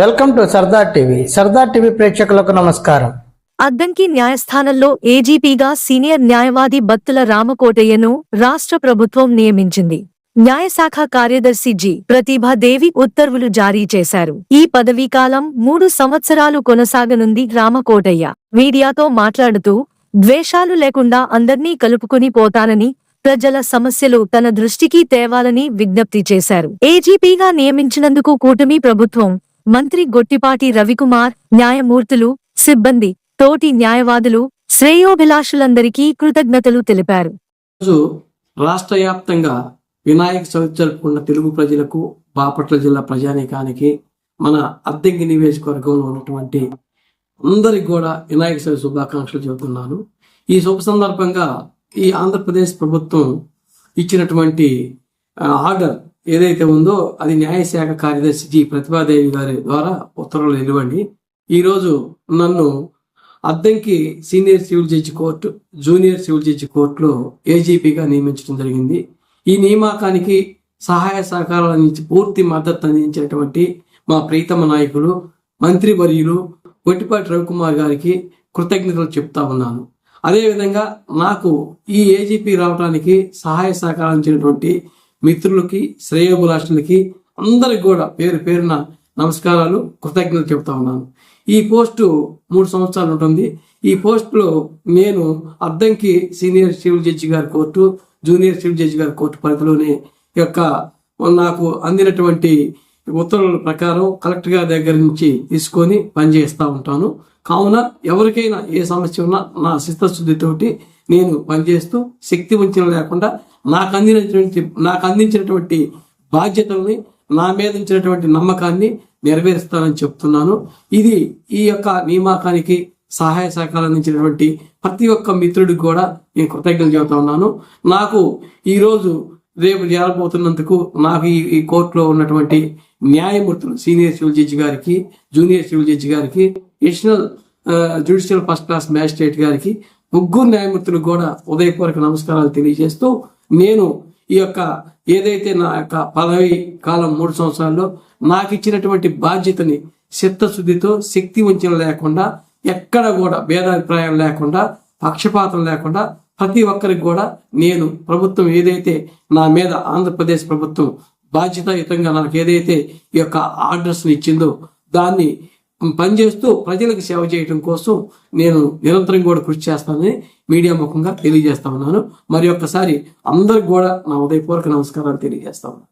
Welcome to Sardar TV. Sardar TV ప్రేక్షకులకు నమస్కారం. అద్దంకి న్యాయస్థానంలో ఏజీపీగా సీనియర్ న్యాయవాది బత్తుల రామకోటయ్యను రాష్ట్ర ప్రభుత్వం నియమించింది. న్యాయశాఖ కార్యదర్శి జి. ప్రతిభాదేవి ఉత్తర్వులు జారీ చేశారు. ఈ పదవీకాలం మూడు సంవత్సరాలు కొనసాగనుంది రామకోటయ్య. మీడియాతో మాట్లాడుతూ ద్వేషాలు లేకుండా అందర్నీ కలుపుకుని పోతానని ప్రజల సమస్యలు తన దృష్టికి తేవాలని విజ్ఞప్తి చేశారు. ఏజీపీగా నియమించినందుకు కూటమి ప్రభుత్వం మంత్రి గొట్టిపాటి రవికుమార్ న్యాయమూర్తులు సిబ్బంది తోటి న్యాయవాదులు శ్రేయోభిలాషులందరికీ కృతజ్ఞతలు తెలిపారు. రాష్ట్ర వ్యాప్తంగా వినాయక చవితి జరుపుకున్న తెలుగు ప్రజలకు బాపట్ల జిల్లా ప్రజానీకానికి మన అద్దెంగి నియోజకవర్గంలో ఉన్నటువంటి అందరికి కూడా వినాయక చవితి శుభాకాంక్షలు చెబుతున్నాను. ఈ శుభ సందర్భంగా ఈ ఆంధ్రప్రదేశ్ ప్రభుత్వం ఇచ్చినటువంటి ఆర్డర్ ఏదైతే ఉందో అది న్యాయశాఖ కార్యదర్శి జి. ప్రతిభాదేవి గారి ద్వారా ఉత్తర్వులు నిలవండి. ఈరోజు నన్ను Addanki senior civil judge court junior civil judge కోర్టులో ఏజీపీగా నియమించడం జరిగింది. ఈ నియామకానికి సహాయ సహకారాల నుంచి పూర్తి మద్దతు అందించినటువంటి మా ప్రీతమ నాయకులు మంత్రి వర్యులు కొట్టిపాటి రవికుమార్ గారికి కృతజ్ఞతలు చెప్తా ఉన్నాను. అదేవిధంగా నాకు ఈ ఏజీపీ రావడానికి సహాయ సహకారం చేసినటువంటి మిత్రులకి శ్రేయోభిలాషులకి అందరికి కూడా పేరు పేరున నమస్కారాలు కృతజ్ఞతలు చెబుతా ఉన్నాను. ఈ పోస్టు మూడు సంవత్సరాలు ఉంటుంది. ఈ పోస్టులో నేను అద్దంకి సీనియర్ సివిల్ జడ్జి గారి కోర్టు జూనియర్ సివిల్ జడ్జి గారి కోర్టు పరిధిలోనే యొక్క నాకు అందినటువంటి ఉత్తర్వుల ప్రకారం కలెక్టర్ గారి దగ్గర నుంచి తీసుకొని పనిచేస్తూ ఉంటాను. కావున ఎవరికైనా ఏ సమస్య ఉన్నా నా చిత్తశుద్ధితోటి నేను పనిచేస్తూ శక్తి వంచన లేకుండా నాకు అందినటువంటి నాకు అందించినటువంటి బాధ్యతల్ని నా మీద ఉంచినటువంటి నమ్మకాన్ని నెరవేరుస్తానని చెప్తున్నాను. ఇది ఈ యొక్క నియామకానికి సహాయ సహకారం అందించినటువంటి ప్రతి ఒక్క మిత్రుడికి కూడా నేను కృతజ్ఞతలు చెబుతా ఉన్నాను. నాకు ఈరోజు రేపు చేరబోతున్నందుకు నాకు ఈ ఈ కోర్టులో ఉన్నటువంటి న్యాయమూర్తులు సీనియర్ సివిల్ జడ్జి గారికి జూనియర్ సివిల్ జడ్జి గారికి additional judicial first class magistrate గారికి ముగ్గురు న్యాయమూర్తులకు కూడా ఉదయపూర్వక నమస్కారాలు తెలియజేస్తూ నేను ఈ యొక్క ఏదైతే నా యొక్క పదవి కాలం మూడు సంవత్సరాల్లో నాకు ఇచ్చినటువంటి బాధ్యతని చిత్తశుద్ధితో శక్తి వంచన లేకుండా ఎక్కడ కూడా భేదాభిప్రాయం లేకుండా పక్షపాతం లేకుండా ప్రతి ఒక్కరికి కూడా నేను ప్రభుత్వం ఏదైతే నా మీద ఆంధ్రప్రదేశ్ ప్రభుత్వం బాధ్యతాయుతంగా నాకు ఏదైతే ఈ యొక్క ఆర్డర్స్ని ఇచ్చిందో దాన్ని పనిచేస్తూ ప్రజలకు సేవ చేయడం కోసం నేను నిరంతరం కూడా కృషి చేస్తానని మీడియా ముఖంగా తెలియజేస్తా ఉన్నాను. మరి ఒక్కసారి అందరికి కూడా నా ఉదయపూర్వక నమస్కారాలు తెలియజేస్తా ఉన్నాను.